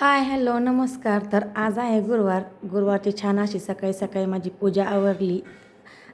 Hi hello नमस्कार. तर आज आहे गुरुवार. गुरुवारची छान अशी सकाळी सकाळी माझी पूजा आवरली.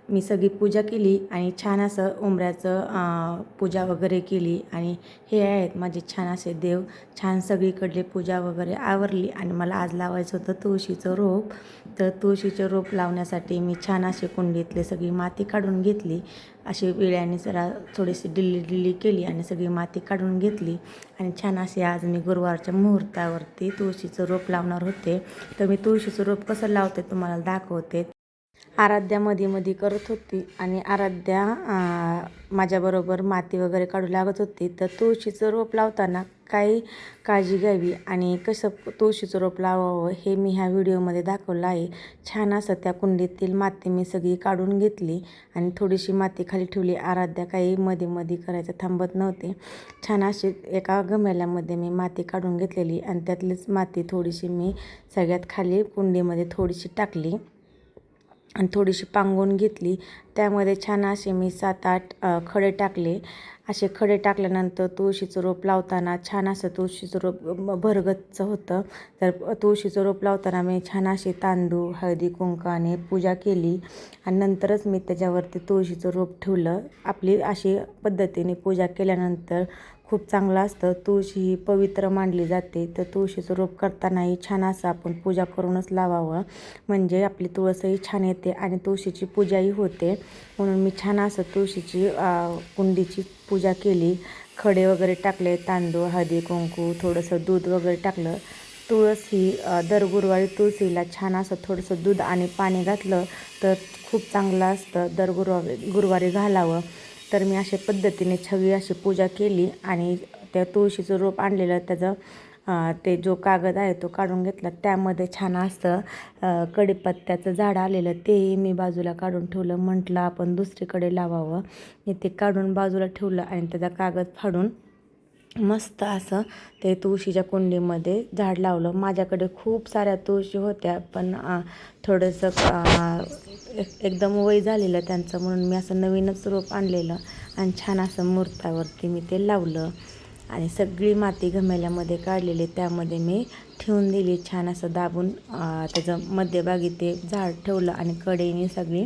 मी सगळी पूजा केली आणि छान असं उंबऱ्याचं पूजा वगैरे केली आणि हे आहेत माझे छान असे देव. छान सगळीकडले पूजा वगैरे आवरली आणि मला आज लावायचं होतं तुळशीचं रोप. तर तुळशीचं रोप लावण्यासाठी मी छान असे कुंडीतले सगळी माती काढून घेतली. अशी विळ्याने जरा थोडीशी डिल्ली डिल्ली केली आणि सगळी माती काढून घेतली. आणि छान असे आज मी गुरुवारच्या मुहूर्तावरती तुळशीचं रोप लावणार होते. तर मी तुळशीचं रोप कसं लावते तुम्हाला दाखवते. आराध्या मध्ये मध्ये करत होती आणि आराध्या माझ्याबरोबर माती वगैरे काढू लागत होती. तर तुळशीचं रोप लावताना काही काळजी घ्यावी आणि कसं तुळशीचं रोप लावावं हे मी ह्या व्हिडिओमध्ये दाखवलं आहे. छान असं त्या कुंडीतील माती मी सगळी काढून घेतली आणि थोडीशी माती खाली ठेवली. आराध्या काही मध्ये मध्ये करायचं थांबत नव्हते. छान अशी एका गमेल्यामध्ये मी माती काढून घेतलेली आणि त्यातलीच माती थोडीशी मी सगळ्यात खाली कुंडीमध्ये थोडीशी टाकली. आणि थोडीशी पांगवून घेतली. त्यामध्ये छान असे मी सात आठ खडे टाकले. असे खडे टाकल्यानंतर तुळशीचं रोप लावताना छान असं तुळशीचं रोप म- भरगच्च होतं. तर तुळशीचं रोप लावताना मी छान असे तांदूळ हळदी कुंकाने पूजा केली. आणि नंतरच मी त्याच्यावरती तुळशीचं रोप ठेवलं. आपली अशी पद्धतीने पूजा केल्यानंतर खूप चांगलं असतं. तुळशी ही पवित्र मानली जाते. तर तुळशीचं रोप करतानाही छान असं आपण पूजा करूनच लावावं. म्हणजे आपली तुळसही छान येते आणि तुळशीची पूजाही होते. म्हणून मी छान असं तुळशीची कुंडीची पूजा केली. खडे वगैरे टाकले तांदूळ हळदी कुंकू थोडंसं दूध वगैरे टाकलं. तुळस ही दर गुरुवारी तुळशीला छान असं थोडंसं दूध आणि पाणी घातलं तर खूप चांगलं असतं. दर गुरुवारी गुरुवारी घालावं. तर मी अशा पद्धतीने छवी अशी पूजा केली आणि त्या तुळशीचं रोप आणलेलं त्याचं ते जो कागद आहे तो काढून घेतला. त्यामध्ये छान असं कडीपत्त्याचं कढीपत्त्याचं झाड आलेलं तेही मी बाजूला काढून ठेवलं. म्हटलं आपण दुसरीकडे लावावं. मी ते काढून बाजूला ठेवलं आणि त्याचा कागद फाडून मस्त असं ते तुळशीच्या कुंडीमध्ये झाड लावलं. माझ्याकडे खूप साऱ्या तुळशी होत्या पण थोडंसं एक- एकदम वय झालेलं त्यांचं म्हणून मी असं नवीनच रोप आणलेलं आणि छान असं मूर्तावरती मी ते लावलं आणि सगळी माती घमेल्यामध्ये काढलेली. त्यामध्ये मी ठेवून दिली छान असं दाबून त्याचं मध्यभागी ते झाड ठेवलं आणि कडेने सगळी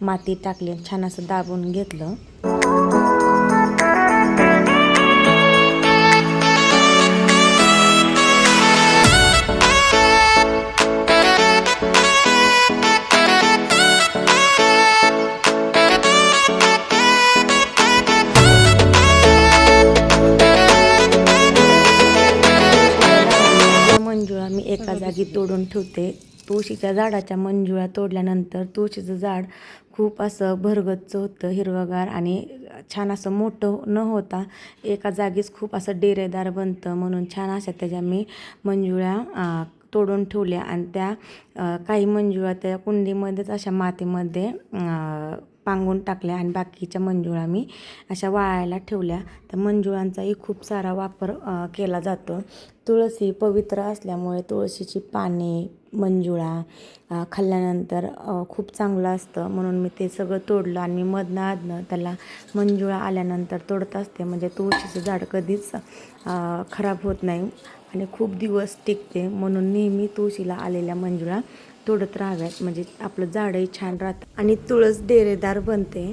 माती टाकली छान असं दाबून घेतलं. जागी तोडून ठेवते. तुळशीच्या झाडाच्या मंजुळा तोडल्यानंतर तुळशीचं झाड खूप असं भरगच्च होतं हिरवगार आणि छान असं मोठं न होता एका जागीच खूप असं डेरेदार बनतं. म्हणून छान अशा त्याच्या मी मंजुळ्या तोडून ठेवल्या. आणि त्या काही मंजुळा त्या कुंडीमध्येच अशा मातीमध्ये पांगून टाकल्या आणि बाकीच्या मंजुळा मी अशा वाळायला ठेवल्या. तर मंजुळांचाही खूप सारा वापर केला जातो. तुळशी ही पवित्र असल्यामुळे तुळशीची पाने मंजुळा खाल्ल्यानंतर खूप चांगलं असतं. म्हणून मी ते सगळं तोडलं आणि मी मधनं आधनं त्याला मंजुळा आल्यानंतर तोडत असते. म्हणजे तुळशीचं झाड कधीच खराब होत नाही आणि खूप दिवस टिकते. म्हणून नेहमी तुळशीला आलेल्या मंजुळा तोडत राहाव्यात. म्हणजे आपलं झाडही छान राहतं आणि तुळस डेरेदार बनते.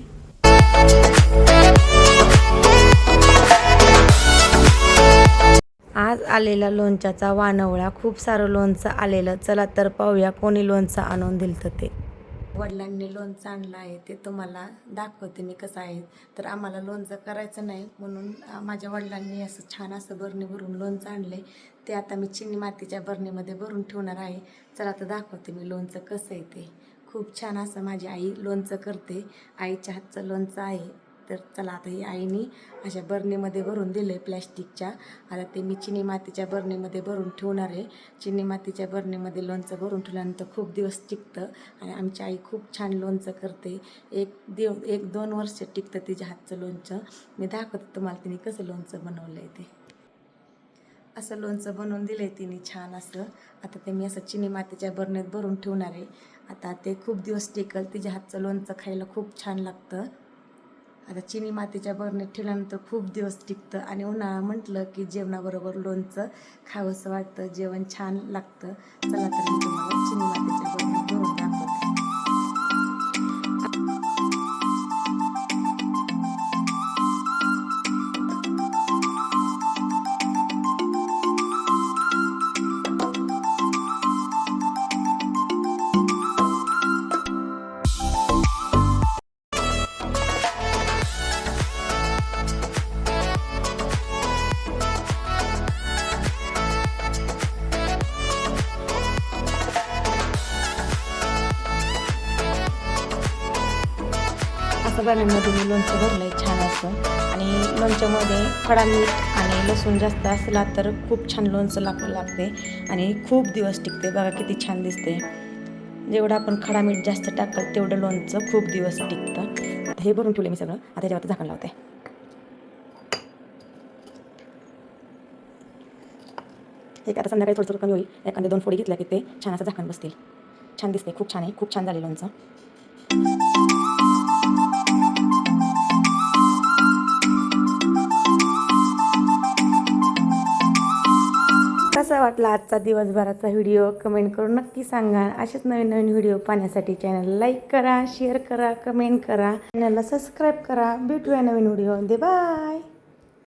आज आलेला लोणच्याचा वानवळा खूप सारं लोणचं आलेलं. चला तर पाहूया कोणी लोणचं आणून दिलं ते. वडिलांनी लोणचं आणलं आहे ते तुम्हाला दाखवते मी कसं आहे. तर आम्हाला लोणचं करायचं नाही म्हणून माझ्या वडिलांनी असं छान असं बरणी भरून लोणचं आणलंय. ते आता मी चिनी मातीच्या बरणीमध्ये भरून ठेवणार आहे. चला आता दाखवते मी लोणचं कसं आहे ते. खूप छान असं माझी आई लोणचं करते. आईच्या हातचं लोणचं आहे. तर चला आता ही आईनी अशा बरणीमध्ये भरून दिलं आहे प्लॅस्टिकच्या. आता ते मी चिनी मातीच्या बरणीमध्ये भरून ठेवणार आहे. चिनी मातीच्या बरणीमध्ये लोणचं भरून ठेवल्यानंतर खूप दिवस टिकतं आणि आमची आई खूप छान लोणचं करते. एक दिव एक दोन वर्ष टिकतं तिच्या हातचं लोणचं. मी दाखवते तुम्हाला तिने कसं लोणचं बनवलं आहे ते. असं लोणचं बनवून दिलं आहे तिने छान असं. आता ते मी असं चिनी मातीच्या बरणीत भरून ठेवणार आहे. आता ते खूप दिवस टिकल तिच्या हातचं लोणचं खायला खूप छान लागतं. आता चिनी मातीच्या बरणीत ठेवल्यानंतर खूप दिवस टिकतं. आणि उन्हाळा म्हटलं की जेवणाबरोबर लोणचं खावंसं वाटतं. जेवण छान लागतं. चला तर मी तुम्हाला चिनी मातीच्या बरणीत असं मी लोणचं भरलं आहे छान असं. आणि लोणच्यामध्ये खडा मीठ आणि लसूण जास्त असला तर खूप छान लोणचं लाग लागते आणि खूप दिवस टिकते. बघा किती छान दिसते. जेवढं आपण खडा मीठ जास्त टाकल तेवढं लोणचं खूप दिवस टिकतं. आता हे भरून ठेवले मी सगळं. आता त्याच्यावर झाकण लावते. एक आता संध्याकाळी थोडं थोडं कमी होईल. एखादे दोन फोडी घेतल्या की ते छान असं झाकण बसतील. छान दिसते. खूप छान आहे. खूप छान झाले लोणचं. कसा वाटला आजचा दिवसभराचा व्हिडिओ? कमेंट करून नक्की सांगा. असेच नवीन नवीन व्हिडिओ पाहण्यासाठी चॅनल लाईक करा शेअर करा कमेंट करा. चॅनलला सबस्क्राईब करा. भेटूया नवीन व्हिडिओ दे बाय